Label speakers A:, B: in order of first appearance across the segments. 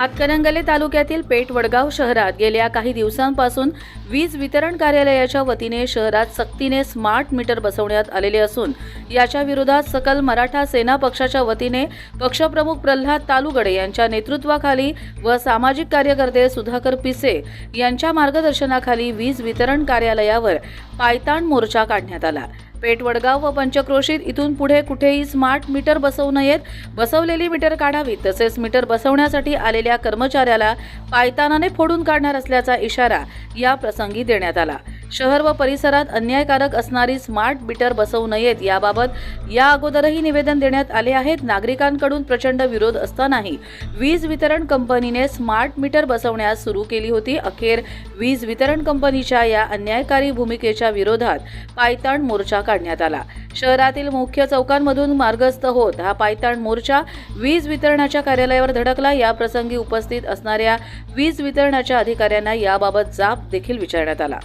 A: हातकणंगले तालुक्यातील पेठ वडगाव शहरात गेल्या काही दिवसांपासून वीज वितरण कार्यालयाच्या वतीने शहरात सक्तीने स्मार्ट मीटर बसवण्यात आलेले असून याच्या विरोधात सकल मराठा सेना पक्षाच्या वतीने पक्षप्रमुख प्रल्हाद तालुगडे यांच्या नेतृत्वाखाली व सामाजिक कार्यकर्ते सुधाकर पिसे यांच्या मार्गदर्शनाखाली वीज वितरण कार्यालयावर पायताण मोर्चा काढण्यात आला. पेठ वडगाव व पंचक्रोशीत इथून पुढे कुठेही स्मार्ट मीटर बसवू नयेत. बसवलेली मीटर काढावीत तसेच मीटर बसवण्यासाठी आलेल्या कर्मचाऱ्याला पायतानाने फोडून काढणार असल्याचा इशारा या प्रसंगी देण्यात आला. शहर व परिसरात अन्यायकारक असणारी स्मार्ट मीटर बसवू नयेत याबाबत या अगोदरही निवेदन देण्यात आले आहेत. नागरिकांकडून प्रचंड विरोध असतानाही वीज वितरण कंपनीने स्मार्ट मीटर बसवण्यास सुरू केली होती. अखेर वीज वितरण कंपनीच्या या अन्यायकारी भूमिकेच्या विरोधात पायताण मोर्चा काढण्यात आला. शहरातील मुख्य चौकांमधून मार्गस्थ होत हा पायताण मोर्चा वीज वितरणाच्या कार्यालयावर धडकला. या प्रसंगी उपस्थित असणाऱ्या वीज वितरणाच्या अधिकाऱ्यांना याबाबत जाब देखील विचारण्यात आला.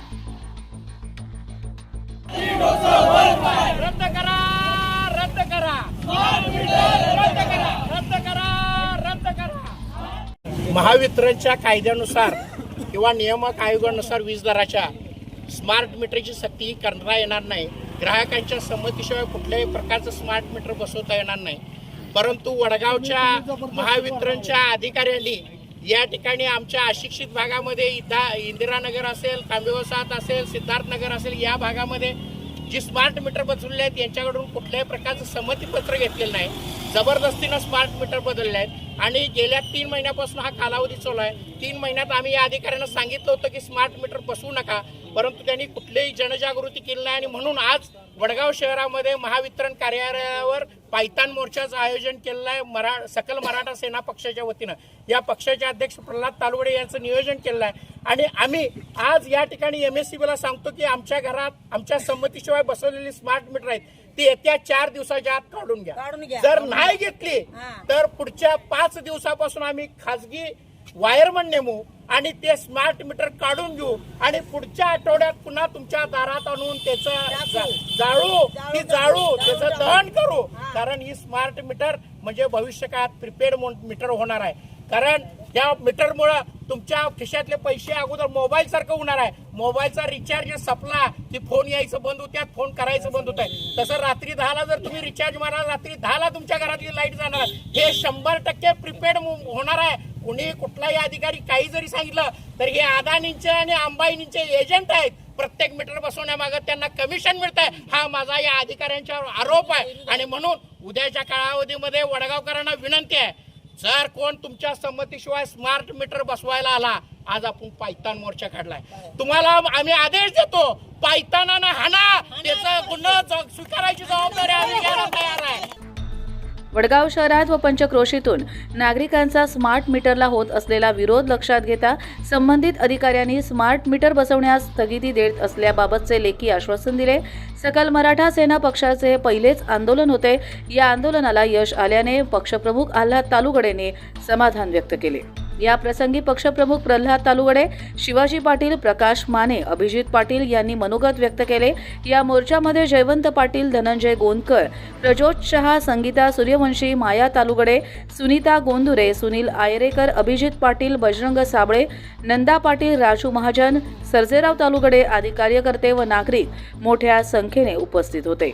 B: रद्द करा रद्द करा. रद्द करा रद्द करा रद्द करा. महावितरणच्या कायद्यानुसार किंवा नियामक आयोगानुसार वीज दराच्या स्मार्ट मीटरची सक्ती करता येणार नाही. ग्राहकांच्या संमतीशिवाय कुठल्याही प्रकारचं स्मार्ट मीटर बसवता येणार नाही. परंतु वडगावच्या महावितरणच्या अधिकाऱ्यांनी या ठिकाणी आमच्या अशिक्षित भागामध्ये इथं इंदिरानगर असेल तांबेवसात असेल सिद्धार्थनगर असेल या भागामध्ये जी स्मार्ट मीटर बसवले आहेत यांच्याकडून कुठल्याही प्रकारचं संमतीपत्र घेतलेलं नाही. जबरदस्तीनं स्मार्ट मीटर बदलले आहेत. आणि गेल्या तीन महिन्यापासून हा कालावधी चालू आहे. तीन महिन्यात आम्ही या अधिकाऱ्यांना सांगितलं होतं की स्मार्ट मीटर बसवू नका. परंतु त्यांनी कुठलीही जनजागृती केली नाही आणि म्हणून आज वडगाव शहरामध्ये महावितरण कार्यालयावर पायतान मोर्चाचं आयोजन केलेलं आहे. मरा सकल मराठा सेना पक्षाच्या वतीनं. या पक्षाचे अध्यक्ष प्रल्हाद तालुगडे यांचं नियोजन केलेलं आहे. आणि आम्ही आज या ठिकाणी एम एस ला सांगतो की आमच्या घरात आमच्या संमतीशिवाय बसवलेली स्मार्ट मीटर आहेत ती येत्या चार दिवसाच्या आत काढून घ्या. जर नाही घेतली. तर पुढच्या पाच दिवसापासून आम्ही खासगी वायरमन नेमू आणि ते स्मार्ट मीटर काढून घेऊ आणि पुढच्या आठवड्यात पुन्हा तुमच्या दारात आणून त्याचं जाळू. ती जाळू त्याचं दहन करू. कारण ही स्मार्ट मीटर म्हणजे भविष्य काळात प्रिपेड मीटर होणार आहे. कारण त्या मीटरमुळं तुमच्या खिशातले पैसे अगोदर मोबाईल सारखं होणार आहे. मोबाईलचा रिचार्ज संपला की फोन यायचं बंद होत्यात फोन करायचं बंद होत आहे तसं रात्री दहाला जर तुम्ही रिचार्ज मारा रात्री दहाला तुमच्या घरातली लाइट जाणार हे शंभर टक्के प्रिपेड होणार आहे. कुणी कुठलाही अधिकारी काही जरी सांगितलं तर हे अदानींचे आणि अंबानींचे एजंट आहेत. प्रत्येक मीटर बसवण्यामागं त्यांना कमिशन मिळत आहे हा माझा या अधिकाऱ्यांच्यावर आरोप आहे. आणि म्हणून उद्याच्या कालावधीमध्ये वडगावकरांना विनंती आहे जर कोण तुमच्या संमतीशिवाय स्मार्ट मीटर बसवायला आला आज आपण पायतान मोर्चा काढलाय. तुम्हाला आम्ही आदेश देतो पायतानानं हाना त्याचा गुन्हा स्वीकारायची जबाबदारी आम्ही घ्यायला
A: वडगाव शहरात व पंचक्रोशीतून नागरिकांचा स्मार्ट मीटरला होत असलेला विरोध लक्षात घेता संबंधित अधिकाऱ्यांनी स्मार्ट मीटर बसवण्यास स्थगिती देत असल्याबाबतचे लेखी आश्वासन दिले. सकल मराठा सेना पक्षाचे हे पहिलेच आंदोलन होते. या आंदोलनाला यश आल्याने पक्षप्रमुख आल्हाद तालुगडेने समाधान व्यक्त केले. या प्रसंगी पक्षप्रमुख प्रल्हाद तालुगडे शिवाजी पाटील प्रकाश माने अभिजित पाटील यांनी मनोगत व्यक्त केले. या मोर्चामध्ये जयवंत पाटील धनंजय गोंदकर प्रजोत शहा संगीता सूर्यवंशी माया तालुगडे सुनीता गोंधुरे सुनील आयरेकर अभिजित पाटील बजरंग साबळे नंदा पाटील राजू महाजन सर्जेराव तालुगडे आदी कार्यकर्ते व नागरिक मोठ्या संख्येने उपस्थित होते.